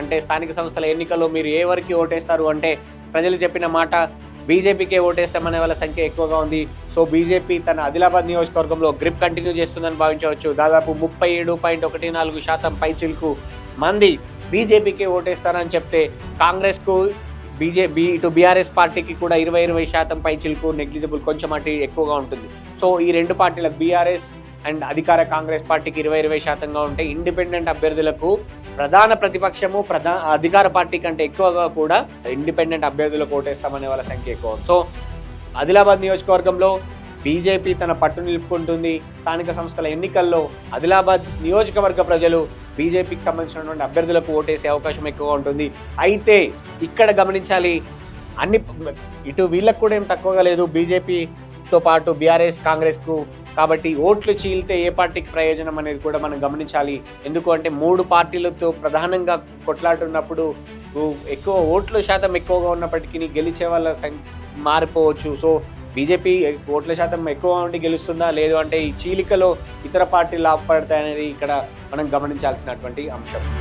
అంటే స్థానిక సంస్థల ఎన్నికల్లో మీరు ఏ వరకు ఓటేస్తారు అంటే ప్రజలు చెప్పిన మాట బీజేపీకే ఓటేస్తామనే వాళ్ళ సంఖ్య ఎక్కువగా ఉంది. సో బీజేపీ తన ఆదిలాబాద్ నియోజకవర్గంలో గ్రిప్ కంటిన్యూ చేస్తుందని భావించవచ్చు. దాదాపు ముప్పై ఏడు పాయింట్ ఒకటి నాలుగు శాతం పైచిల్కు మంది బీజేపీకే ఓటేస్తారని చెప్తే కాంగ్రెస్కు బీజేపీ ఇటు బీఆర్ఎస్ పార్టీకి కూడా ఇరవై ఇరవై శాతం పైచిల్కు నెగ్లిజిబుల్ కొంచెం అటు ఎక్కువగా ఉంటుంది. సో ఈ రెండు పార్టీలకు బీఆర్ఎస్ అండ్ అధికార కాంగ్రెస్ పార్టీకి ఇరవై ఇరవై శాతంగా ఉంటే ఇండిపెండెంట్ అభ్యర్థులకు ప్రధాన ప్రతిపక్షము ప్రధాన అధికార పార్టీ కంటే ఎక్కువగా కూడా ఇండిపెండెంట్ అభ్యర్థులకు ఓటేస్తామనే వాళ్ళ సంఖ్య ఎక్కువ. సో ఆదిలాబాద్ నియోజకవర్గంలో బీజేపీ తన పట్టు నిలుపుకుంటుంది. స్థానిక సంస్థల ఎన్నికల్లో ఆదిలాబాద్ నియోజకవర్గ ప్రజలు బీజేపీకి సంబంధించినటువంటి అభ్యర్థులకు ఓటేసే అవకాశం ఎక్కువగా ఉంటుంది. అయితే ఇక్కడ గమనించాలి అన్ని ఇటు వీళ్ళకు కూడా ఏం తక్కువగా లేదు. బీజేపీతో పాటు బీఆర్ఎస్ కాంగ్రెస్కు కాబట్టి ఓట్లు చీలితే ఏ పార్టీకి ప్రయోజనం అనేది కూడా మనం గమనించాలి. ఎందుకు అంటే మూడు పార్టీలతో ప్రధానంగా కొట్లాడుతున్నప్పుడు ఎక్కువ ఓట్ల శాతం ఎక్కువగా ఉన్నప్పటికీ గెలిచే వాళ్ళ సం- మారిపోవచ్చు. సో బీజేపీ ఓట్ల శాతం ఎక్కువ ఉండి గెలుస్తుందా? లేదు అంటే ఈ చీలికలో ఇతర పార్టీలు లాభపడతాయనేది ఇక్కడ మనం గమనించాల్సినటువంటి అంశం.